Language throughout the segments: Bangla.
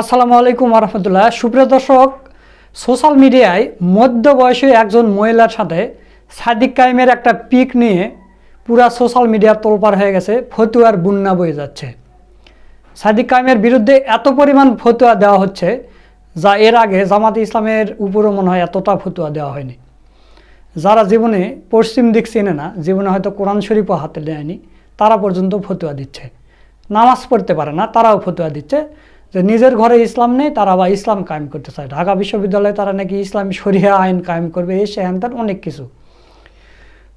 আসসালামু আলাইকুম রহমতুল্লাহ। সুপ্রিয় দর্শক সোশ্যাল মিডিয়ায় মধ্য বয়সী একজন মহিলার সাথে সাদিক কাইমের একটা পিক নিয়ে পুরা সোশ্যাল মিডিয়া তোলপার হয়ে গেছে, ফতুয়ার বন্যা বয়ে যাচ্ছে। সাদিক কাইমের বিরুদ্ধে এত পরিমাণ ফতুয়া দেওয়া হচ্ছে যা এর আগে জামাত ইসলামের উপরও মনে হয় এতটা ফতুয়া দেওয়া হয়নি। যারা জীবনে পশ্চিম দিক চেনে না, জীবনে হয়তো কোরআন শরীফও হাতে দেয়নি, তারা পর্যন্ত ফতুয়া দিচ্ছে। নামাজ পড়তে পারে না, তারাও ফতুয়া দিচ্ছে। যে নিজের ঘরে ইসলাম নেই, তারা আবার ইসলাম কায়েম করতে চায়। ঢাকা বিশ্ববিদ্যালয়ে তারা নাকি ইসলামী শরিয়া আইন কায়েম করবে, এসে হ্যান ত্যান অনেক কিছু।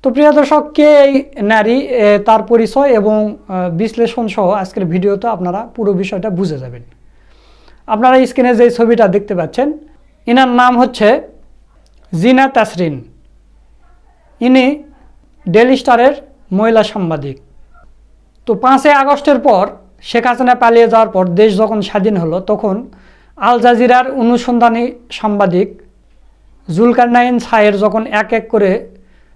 তো প্রিয় দর্শক, কে এই নারী তার পরিচয় এবং বিশ্লেষণ সহ আজকের ভিডিওতে আপনারা পুরো বিষয়টা বুঝে যাবেন। আপনারা স্ক্রিনে যে ছবিটা দেখতে পাচ্ছেন, ইনার নাম হচ্ছে জিনা তাসরিন। ইনি ডেলি স্টারের মহিলা সাংবাদিক। তো পাঁচই আগস্টের পর শেখ হাসিনা পালিয়ে যাওয়ার পর দেশ যখন স্বাধীন হলো, তখন আল জাজিরার অনুসন্ধানী সাংবাদিক জুলকারনাইন সায়ের যখন এক এক করে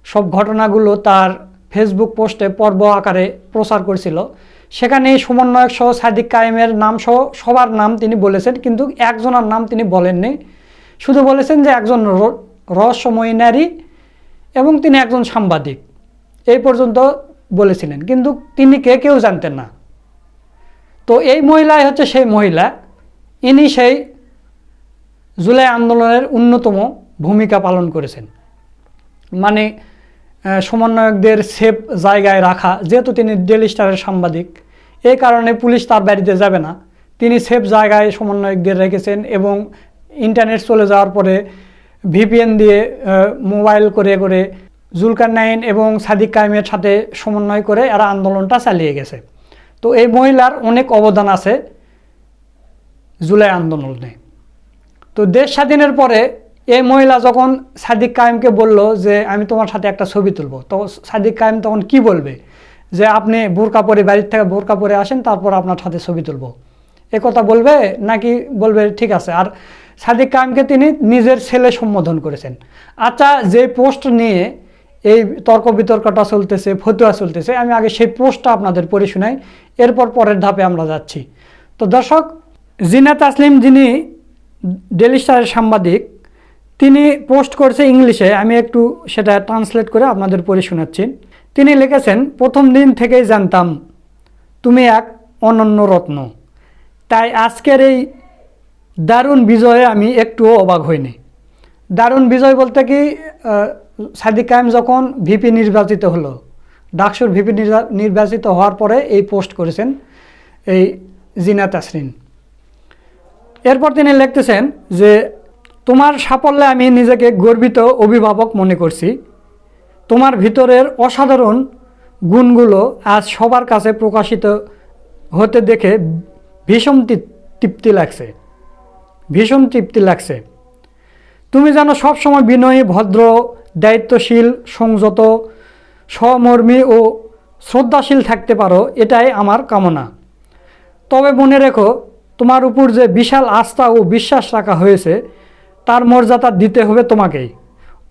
সব ঘটনাগুলো তার ফেসবুক পোস্টে পর্ব আকারে প্রচার করছিল সেখানে সমন্বয়ক সহ সাদিক কায়েমের নাম সহ সবার নাম তিনি বলেছেন, কিন্তু একজনের নাম তিনি বলেননি। শুধু বলেছেন যে একজন রহস্যময়ী নারী এবং তিনি একজন সাংবাদিক। এই পর্যন্ত বলেছিলেন, কিন্তু তিনি কে কেউ জানতেন না। তো এই মহিলাই হচ্ছে সেই মহিলা। ইনি সেই জুলাই আন্দোলনের অন্যতম ভূমিকা পালন করেছেন। মানে সমন্বয়কদের সেফ জায়গায় রাখা, যেহেতু তিনি ডেলি স্টারের সাংবাদিক, এই কারণে পুলিশ তার বাড়িতে যাবে না। তিনি সেফ জায়গায় সমন্বয়কদের রেখেছেন এবং ইন্টারনেট চলে যাওয়ার পরে ভিপিএন দিয়ে মোবাইল করে করে জুলকার নাইন এবং সাদিক কায়েমের সাথে সমন্বয় করে এরা আন্দোলনটা চালিয়ে গেছে। তো এই মহিলার অনেক অবদান আছে জুলাই আন্দোলনে। তো দেশ স্বাধীনের পরে এই মহিলা যখন সাদিক কায়েমকে বলল যে, আমি তোমার সাথে একটা ছবি তুলব। তো সাদিক কায়েম তখন কি বলবে? যে, আপনি বোরকা পরে বাড়ির থেকে বোরকা পরে আসেন, তারপর আপনার সাথে ছবি তুলব। এ কথা বলবে নাকি বলবে, ঠিক আছে। আর সাদিক কায়েমকে তিনি নিজের ছেলে সম্বোধন করেছেন। আচ্ছা যে পোস্ট নিয়ে এই তর্ক বিতর্কটা চলতেছে, ফতুয়া চলতেছে। আমি আগে সেই পোস্টটা আপনাদের পড়ে শোনাই, এরপর পরের ধাপে আমরা যাচ্ছি। তো দর্শক জিনা তাসলিম যিনি ডেলি স্টারের সাংবাদিক, তিনি পোস্ট করেছে ইংলিশে, আমি একটু সেটা ট্রান্সলেট করে আপনাদের পড়ে শোনাচ্ছি। তিনি লিখেছেন, প্রথম দিন থেকেই জানতাম, তুমি এক অনন্য রত্ন। তাই আজকের এই দারুণ বিজয়ে আমি একটুও অবাক হইনি। দারুণ বিজয় বলতে কি সাদিক কায়েম যখন ভিপি নির্বাচিত হলো, ডাকসুর ভিপি নির্বাচিত হওয়ার পরে এই পোস্ট করেছেন এই জিনা তাসরিন। এরপর তিনি লিখতেছেন যে, তোমার সাফল্যে আমি নিজেকে গর্বিত অভিভাবক মনে করছি। তোমার ভিতরের অসাধারণ গুণগুলো আজ সবার কাছে প্রকাশিত হতে দেখে ভীষণ তৃপ্তি লাগছে। ভীষণ তৃপ্তি লাগছে। তুমি যেন সবসময় বিনয়ী, ভদ্র দায়িত্বশীল, সংযত, সমর্মী ও শ্রদ্ধাশীল থাকতে পারো, এটাই আমার কামনা। তবে মনে রেখো, তোমার উপর যে বিশাল আস্থা ও বিশ্বাস রাখা হয়েছে, তার মর্যাদা দিতে হবে তোমাকেই।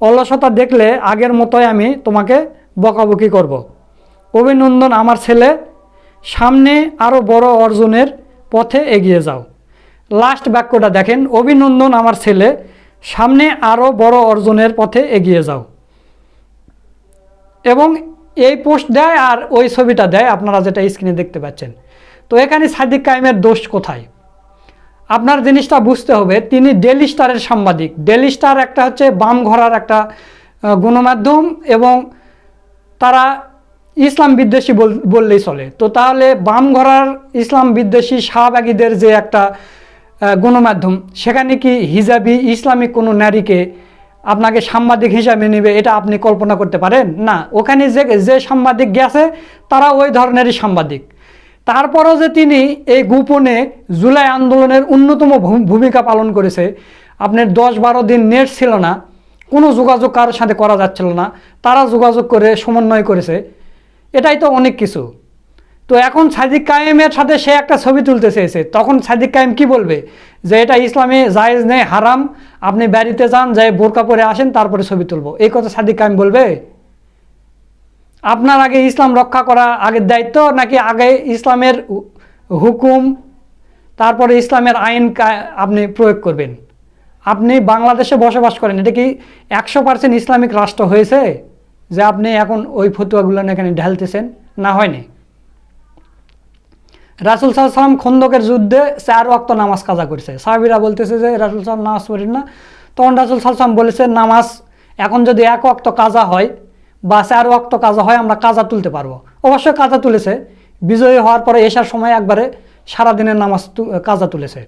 অলসতা দেখলে আগের মতোই আমি তোমাকে বকাবকি করব। অভিনন্দন আমার ছেলে, সামনে আরও বড় অর্জনের পথে এগিয়ে যাও। লাস্ট বাক্যটা দেখেন, অভিনন্দন আমার ছেলে সামনে আরও বড় অর্জনের পথে এগিয়ে যাও। এবং এই পোস্ট দেয় আর ওই ছবিটা দেয়, আপনারা যেটা স্ক্রিনে দেখতে পাচ্ছেন। তো এখানে সাদিক কায়েমের দোষ কোথায়? আপনার জিনিসটা বুঝতে হবে, তিনি ডেলি স্টারের সাংবাদিক। ডেলি স্টার একটা হচ্ছে বাম ঘরার একটা গণমাধ্যম এবং তারা ইসলাম বিদ্বেষী বল- বললেই চলে। তো তাহলে বাম ঘরার ইসলাম বিদ্বেষী শাহবাগীদের যে একটা গণমাধ্যম, সেখানে কি হিজাবি ইসলামিক কোনো নারীকে আপনাকে সাংবাদিক হিসাবে নেবে এটা আপনি কল্পনা করতে পারেন? না, ওখানে যে যে সাংবাদিক গেছে, তারা ওই ধরনেরই সাংবাদিক। তারপরও যে তিনি এই গোপনে জুলাই আন্দোলনের অন্যতম ভূমিকা পালন করেছে, আপনার দশ বারো দিন নেট ছিল না, কোনো যোগাযোগ কারোর সাথে করা যাচ্ছিল না, তারা যোগাযোগ করে সমন্বয় করেছে। এটাই তো অনেক কিছু। তো এখন সাদিক কায়েমের সাথে সে একটা ছবি তুলতে চেয়েছে। তখন সাদিক কায়েম কি বলবে? যে এটা ইসলামে জায়েজ নেই, হারাম। আপনি বাড়িতে যান, যাই বোরকা পরে আসেন, তারপরে ছবি তুলবো। এই কথা সাদিক কায়েম বলবে? আপনার আগে ইসলাম রক্ষা করা আগের দায়িত্ব, নাকি আগে ইসলামের হুকুম, তারপরে ইসলামের আইন আপনি প্রয়োগ করবেন? আপনি বাংলাদেশে বসবাস করেন, এটা কি একশো পার্সেন্ট ইসলামিক রাষ্ট্র হয়েছে? যে আপনি এখন ওই ফতুয়াগুলো এখানে ঢালতেছেন? না হয়নি রাসুল সাল্লাম খন্দকের যুদ্ধে চার ওয়াক্ত নামাজ কাজা করেছে। সাহাবিরা বলতেছে যে, রাসুল সাল্লাম নামাজ পড়েন না। তখন রাসুল সাল্লাম বলেছে, নামাজ, এখন যদি এক ওয়াক্ত কাজা হয় বা চার ওয়াক্ত কাজা হয়, আমরা কাজা তুলতে পারব। অবশ্যই কাজা তুলেছে। বিজয়ী হওয়ার পরে এসার সময় একবারে সারাদিনের নামাজ কাজা তুলেছে।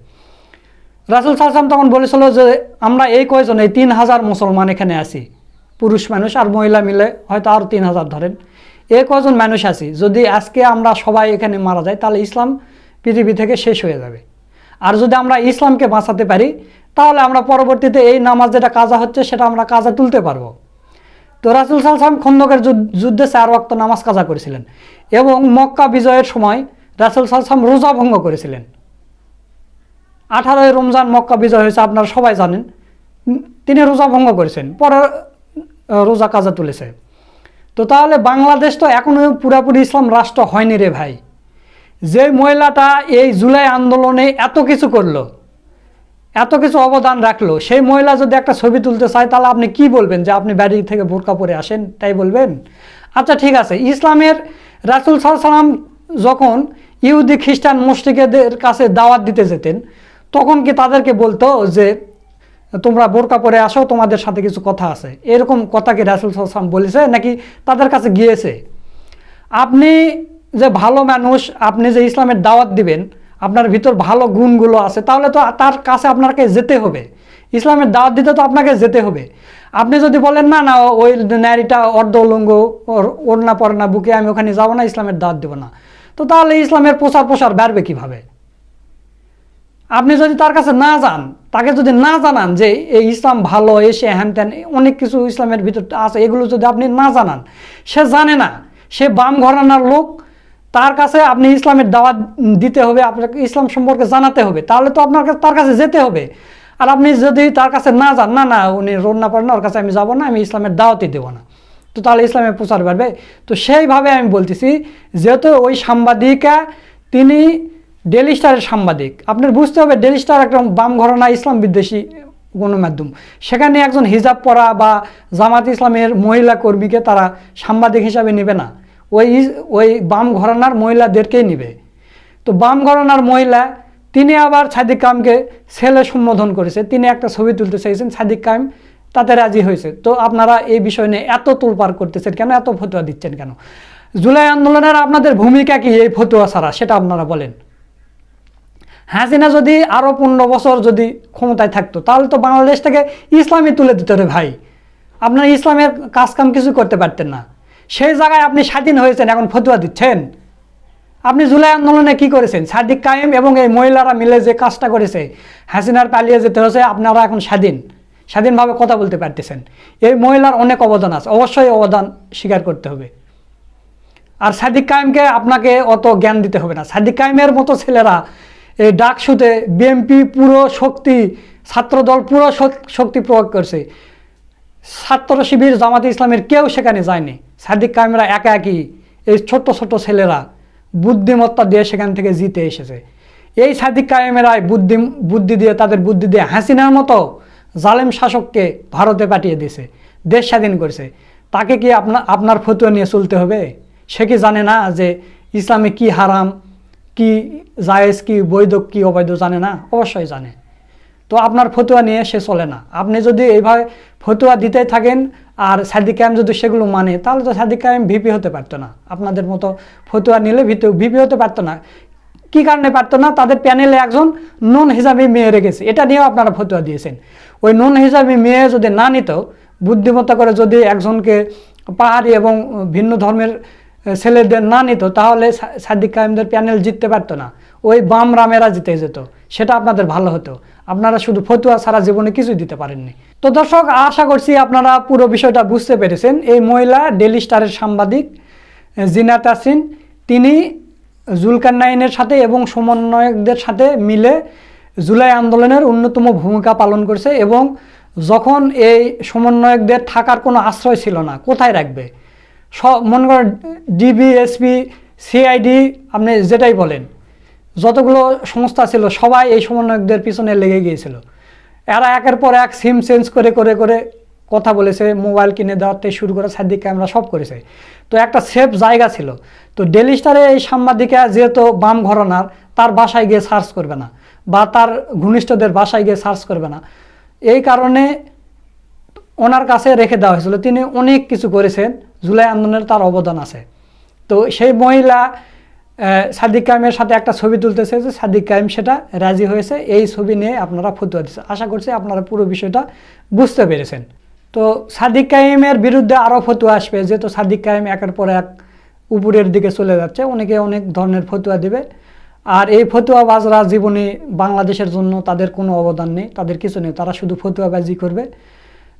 রাসুল সাল্লাম তখন বলেছিল যে, আমরা এই কয়জন এই তিন হাজার মুসলমান এখানে আছি। পুরুষ, মানুষ আর মহিলা মিলে হয়তো আরও তিন হাজার ধরেন। এই কয়জন মানুষ আছি? যদি আজকে আমরা সবাই এখানে মারা যাই, তাহলে ইসলাম পৃথিবী থেকে শেষ হয়ে যাবে। আর যদি আমরা ইসলামকে বাঁচাতে পারি, তাহলে আমরা পরবর্তীতে এই নামাজ যেটা কাজা হচ্ছে, সেটা আমরা কাজা তুলতে পারব। তো রাসুল সাল্লাম খন্দকের যুদ্ধ- চার ওয়াক্ত নামাজ কাজা করেছিলেন এবং মক্কা বিজয়ের সময় রাসুল সাল্লাম রোজা ভঙ্গ করেছিলেন। আঠারোই রমজান মক্কা বিজয় হয়েছে, আপনারা সবাই জানেন। তিনি রোজা ভঙ্গ করেছেন, পরে রোজা কাজা তুলেছে। তো তাহলে বাংলাদেশ তো এখনও পুরাপুরি ইসলাম রাষ্ট্র হয়নি রে ভাই। যে মহিলাটা এই জুলাই আন্দোলনে এত কিছু করল, এত কিছু অবদান রাখল, সেই মহিলা যদি একটা ছবি তুলতে চায়, তাহলে আপনি কি বলবেন যে আপনি বাড়ি থেকে বোরকা পরে আসেন, তাই বলবেন? আচ্ছা ঠিক আছে। ইসলামের রাসুল সাল্লাম যখন ইহুদি খ্রিস্টান মুসলিকেদের কাছে দাওয়াত দিতে যেতেন, তখন কি তাদেরকে বলতো যে তোমরা বোরকা পরে আসো, তোমাদের সাথে কিছু কথা আছে। এরকম কথা কি রাসুল সাল্লাম বলেছে নাকি তাদের কাছে গিয়েছে? আপনি যে ভালো মানুষ, আপনি যে ইসলামের দাওয়াত দিবেন, আপনার ভিতর ভালো গুণগুলো আছে, তাহলে তো তার কাছে আপনাকে যেতে হবে। ইসলামের দাওয়াত দিতে তো আপনাকে যেতে হবে। আপনি যদি বলেন, না না, ওই নারীটা অর্ধ ওর ওর না পরে না, বুকে আমি ওখানে যাব না, ইসলামের দাওয়াত দেবো না। তো তাহলে ইসলামের প্রচার প্রসার বাড়বে কীভাবে? আপনি যদি তার কাছে না যান, তাকে যদি না জানান যে এই ইসলাম ভালো এসে হ্যান ত্যান, অনেক কিছু ইসলামের ভিতর আছে, এগুলো যদি আপনি না জানান, সে জানে না। সে বাম ঘরানার লোক, তার কাছে আপনি ইসলামের দাওয়াত দিতে হবে, আপনাকে ইসলাম সম্পর্কে জানাতে হবে, তাহলে তো আপনার তার কাছে যেতে হবে। আর আপনি যদি তার কাছে না যান, না না, উনি রোড না পড়েন না, ওর কাছে আমি যাব না, আমি ইসলামের দাওয়াতই দেবো না। তো তাহলে ইসলামের প্রচার বাড়বে। তো সেইভাবে আমি বলতেছি, যেহেতু ওই সাংবাদিকা, তিনি ডেলি স্টারের সাংবাদিক। আপনার বুঝতে হবে ডেলি স্টার একটা বাম ঘরনা ইসলাম বিদ্বেষী গণমাধ্যম। সেখানে একজন হিজাব পরা বা জামাত ইসলামের মহিলা কর্মীকে তারা সাংবাদিক হিসাবে নেবে না। ওই ওই বাম ঘরানার মহিলাদেরকেই নেবে। তো বাম ঘরানার মহিলা, তিনি আবার সাদিক কামকে ছেলে সম্বোধন করেছে। তিনি একটা ছবি তুলতে চাইছেন, সাদিক কাম তাতে রাজি হয়েছে। তো আপনারা এই বিষয় নিয়ে এত তোলপাড় করতেছেন কেন, এত ফতুয়া দিচ্ছেন কেন? জুলাই আন্দোলনের আপনাদের ভূমিকা কি এই ফতুয়া ছাড়া, সেটা আপনারা বলেন। হাসিনা যদি আরও পনেরো বছর যদি ক্ষমতায় থাকতো, তাহলে তো বাংলাদেশ থেকে ইসলামই তুলে দিত রে ভাই। আপনার ইসলামের কাজকাম কিছু করতে পারতেন না। সেই জায়গায় আপনি স্বাধীন হয়েছেন, এখন ফতুয়া দিচ্ছেন। আপনি জুলাই আন্দোলনে কি করেছেন? সাদিক কায়েম এবং এই মহিলারা মিলে যে কাজটা করেছে, হাসিনার পালিয়ে যেতে হয়েছে, আপনারা এখন স্বাধীন। স্বাধীনভাবে কথা বলতে পারতেছেন। এই মহিলার অনেক অবদান আছে, অবশ্যই অবদান স্বীকার করতে হবে। আর সাদিক কায়েমকে আপনাকে অত জ্ঞান দিতে হবে না। সাদিক কায়েমের মতো ছেলেরা এই ডাকসুতে বিএমপি পুরো শক্তি, ছাত্রদল পুরো শক্তি প্রয়োগ করছে। ছাত্র শিবির জামাতে ইসলামের কেউ সেখানে যায়নি। সাদিক কায়েমরা একা একই, এই ছোট্ট ছোট ছেলেরা বুদ্ধিমত্তা দিয়ে সেখান থেকে জিতে এসেছে। এই সাদিক কায়েমেরাই বুদ্ধি বুদ্ধি দিয়ে, তাদের বুদ্ধি দিয়ে হাসিনার মতো জালেম শাসককে ভারতে পাঠিয়ে দিয়েছে, দেশ স্বাধীন করেছে। তাকে কি আপনার আপনার ফতুয়া নিয়ে চলতে হবে? সে কি জানে না যে ইসলামে কি হারাম? কি জায়েজ কি বৈধ কি, অবৈধ জানে না? অবশ্যই জানে। তো আপনার ফতুয়া নিয়ে সে চলে না। আপনি যদি এইভাবে ফতুয়া দিতে থাকেন আর সাদিক কায়েম যদি সেগুলো মানে তাহলে তো সাদিক কায়েম ভিপি হতে পারতো না। আপনাদের মতো ফতুয়া নিলে ভিপি হতে পারতো না। কি কারণে পারতো না? তাদের প্যানেলে একজন নন হিসাবে মেয়ে রেখেছে এটা নিয়েও আপনারা ফতুয়া দিয়েছেন। ওই নন হিসাবে মেয়ে যদি না নিত, বুদ্ধিমত্তা করে যদি একজনকে পাহাড়ি এবং ভিন্ন ধর্মের ছেলেদের না নিত, তাহলে সাদিক কায়েমদের প্যানেল জিততে পারতো না। ওই বাম রামেরা জিতে যেত, সেটা আপনাদের ভালো হতো। আপনারা শুধু ফতুয়া সারা জীবনে কিছুই দিতে পারেননি। তো দর্শক, আশা করছি আপনারা পুরো বিষয়টা বুঝতে পেরেছেন। এই মহিলা ডেলি স্টারের সাংবাদিক জিনাত আসিন তিনি জুলকান্নাইনের সাথে এবং সমন্বয়কদের সাথে মিলে জুলাই আন্দোলনের অন্যতম ভূমিকা পালন করছে এবং যখন এই সমন্বয়কদের থাকার কোনো আশ্রয় ছিল না, কোথায় রাখবে? সব মনে করেন ডিবি এসপি সিআইডি আপনি যেটাই বলেন, যতগুলো সংস্থা ছিল, সবাই এই সমন্বয়কদের পিছনে লেগে গিয়েছিল। এরা একের পর এক সিম চেঞ্জ করে করে করে কথা বলেছে, মোবাইল কিনে দেওয়ার থেকে শুরু করে সাদিক ক্যামেরা সব করেছে। তো একটা সেফ জায়গা ছিল। তো ডেলি স্টারে এই সাংবাদিকা যেহেতু বাম ঘরনার, তার বাসায় গিয়ে সার্চ করবে না, বা তার ঘনিষ্ঠদের বাসায় গিয়ে সার্চ করবে না। এই কারণে ওনার কাছে রেখে দেওয়া হয়েছিল। তিনি অনেক কিছু করেছেন, জুলাই আন্দোলনের তার অবদান আছে। তো সেই মহিলা সাদিক কায়েমের সাথে একটা ছবি তুলতে চেয়েছে সাদিক কায়েম সেটা রাজি হয়েছে, এই ছবি নিয়ে আপনারা ফতুয়া দিচ্ছে। আশা করছি আপনারা পুরো বিষয়টা বুঝতে পেরেছেন। তো সাদিক কায়েমের বিরুদ্ধে আরও ফতুয়া আসবে, যেহেতু সাদিক কায়েম একের পর এক উপরের দিকে চলে যাচ্ছে, অনেকে অনেক ধরনের ফতুয়া দিবে। আর এই ফতুয়া বাজরা জীবনে বাংলাদেশের জন্য তাদের কোনো অবদান নেই, তাদের কিছু নেই, তারা শুধু ফতুয়াবাজি করবে।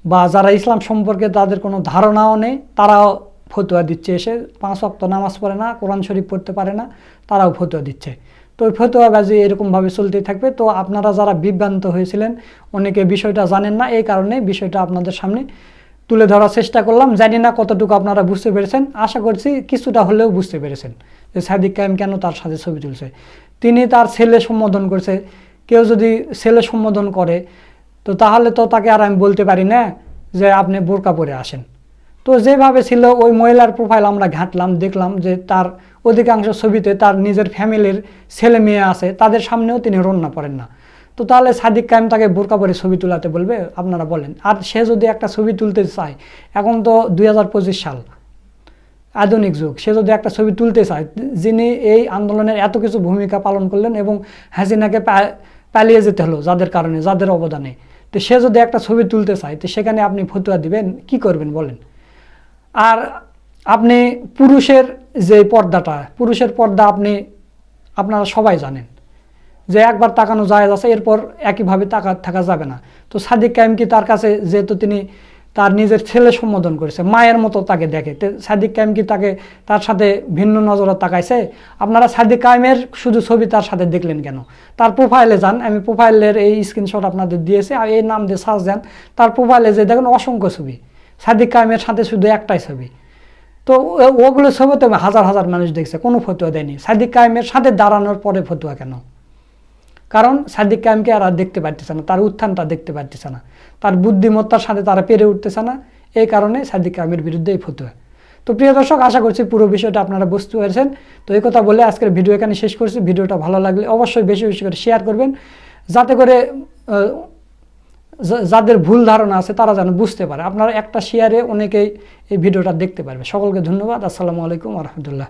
বা যারা ইসলাম সম্পর্কে তাদের কোনো ধারণাও নেই, তারাও ফতুয়া দিচ্ছে। এসে পাঁচ অক্ত নামাজ পড়ে না, কোরআন শরীফ পড়তে পারে না, তারাও ফতুয়া দিচ্ছে। তো ওই ফতুয়াবাজি এরকমভাবে চলতেই থাকবে। তো আপনারা যারা বিভ্রান্ত হয়েছিলেন, অনেকে বিষয়টা জানেন না, এই কারণে বিষয়টা আপনাদের সামনে তুলে ধরার চেষ্টা করলাম। জানি না কতটুকু আপনারা বুঝতে পেরেছেন। আশা করছি কিছুটা হলেও বুঝতে পেরেছেন যে সাদিক কায়েম কেন তার সাথে ছবি তুলছে। তিনি তার ছেলে সম্বোধন করছে। কেউ যদি ছেলে সম্বোধন করে তো তাহলে তো তাকে আর আমি বলতে পারি না যে আপনি বোরকা পরে আসেন। তো যেভাবে ছিল ওই মহিলার প্রোফাইল আমরা ঘাঁটলাম, দেখলাম যে তার অধিকাংশ ছবিতে তার নিজের ফ্যামিলির ছেলে মেয়ে আছে, তাদের সামনেও তিনি রন্না পড়েন না। তো তাহলে সাদিক কায়েম তাকে বোরকা পরে ছবি তোলাতে বলবে, আপনারা বলেন। আর সে যদি একটা ছবি তুলতে চায়, এখন তো দুই হাজার পঁচিশ সাল, আধুনিক যুগ, সে যদি একটা ছবি তুলতে চায়, যিনি এই আন্দোলনের এত কিছু ভূমিকা পালন করলেন এবং হাসিনাকে পালিয়ে যেতে হলো যাদের কারণে, যাদের অবদানে। তো সে যদি একটা ছবি তুলতে চায়, তো সেখানে আপনি ফতুয়া দিবেন, কি করবেন বলেন? আর আপনি পুরুষের যে পর্দাটা, পুরুষের পর্দা আপনি, আপনারা সবাই জানেন যে একবার তাকানো যায় আছে, এরপর একইভাবে তাকা থাকা যাবে না। তো সাদিক কায়েম কি তার কাছে, যেহেতু তিনি তার নিজের ছেলে সম্বোধন করেছে, মায়ের মতো তাকে দেখে। সাদিক কায়েম কি তাকে তার সাথে ভিন্ন নজরে তাকাইছে? আপনারা সাদিক কায়েমের শুধু ছবি তার সাথে দেখলেন কেন? তার প্রোফাইলে যান, আমি প্রোফাইলের এই স্ক্রিনশট আপনাদের দিয়েছি, আর এই নাম দিয়ে সার্চ দেন, তার প্রোফাইলে যে দেখেন অসংখ্য ছবি। সাদিক কায়েমের সাথে শুধু একটাই ছবি। তো ওগুলো ছবি তো হাজার হাজার মানুষ দেখছে, কোনো ফতুয়া দেয়নি। সাদিক কায়েমের সাথে দাঁড়ানোর পরে ফতুয়া কেন? কারণ সাদিক কায়েমকে আর দেখতে পারতেছে না, তার উত্থানটা দেখতে পারতেছে না। তার বুদ্ধিমত্তার সাথে তারা পেরে উঠতেছে না। এই কারণে সাদিক কায়েমের বিরুদ্ধে এই ফতুয়া। তো প্রিয় দর্শক, আশা করছি পুরো বিষয়টা আপনারা বুঝতে পেরেছেন। তো এই কথা বলে আজকের ভিডিও এখানে শেষ করছি। ভিডিওটা ভালো লাগলে অবশ্যই বেশি বেশি করে শেয়ার করবেন। যাতে করে যাদের ভুল ধারণা আছে তারা যেন বুঝতে পারে। আপনারা একটা শেয়ারে অনেকেই এই ভিডিওটা দেখতে পারবে। সকলকে ধন্যবাদ। আসসালামু আলাইকুম রহমতুল্লাহ।